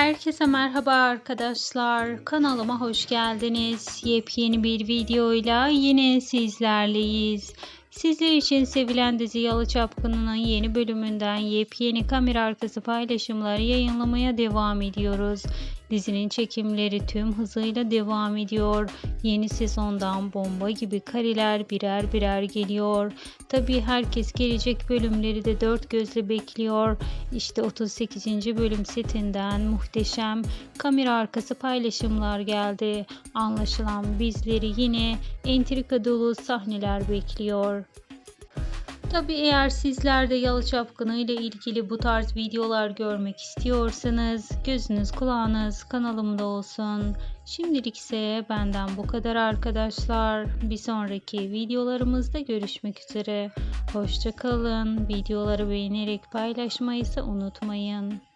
Herkese merhaba arkadaşlar. Kanalıma hoş geldiniz. Yepyeni bir videoyla yine sizlerleyiz. Sizler için sevilen dizi Yalı Çapkını'nın yeni bölümünden yepyeni kamera arkası paylaşımları yayınlamaya devam ediyoruz. Dizinin çekimleri tüm hızıyla devam ediyor. Yeni sezondan bomba gibi kareler birer birer geliyor. Tabi herkes gelecek bölümleri de dört gözle bekliyor. İşte 38. bölüm setinden muhteşem kamera arkası paylaşımlar geldi. Anlaşılan bizleri yine entrika dolu sahneler bekliyor. Tabi eğer sizler de Yalı Çapkını ile ilgili bu tarz videolar görmek istiyorsanız gözünüz kulağınız kanalımda olsun. Şimdilik ise benden bu kadar arkadaşlar. Bir sonraki videolarımızda görüşmek üzere. Hoşçakalın. Videoları beğenerek paylaşmayı ise unutmayın.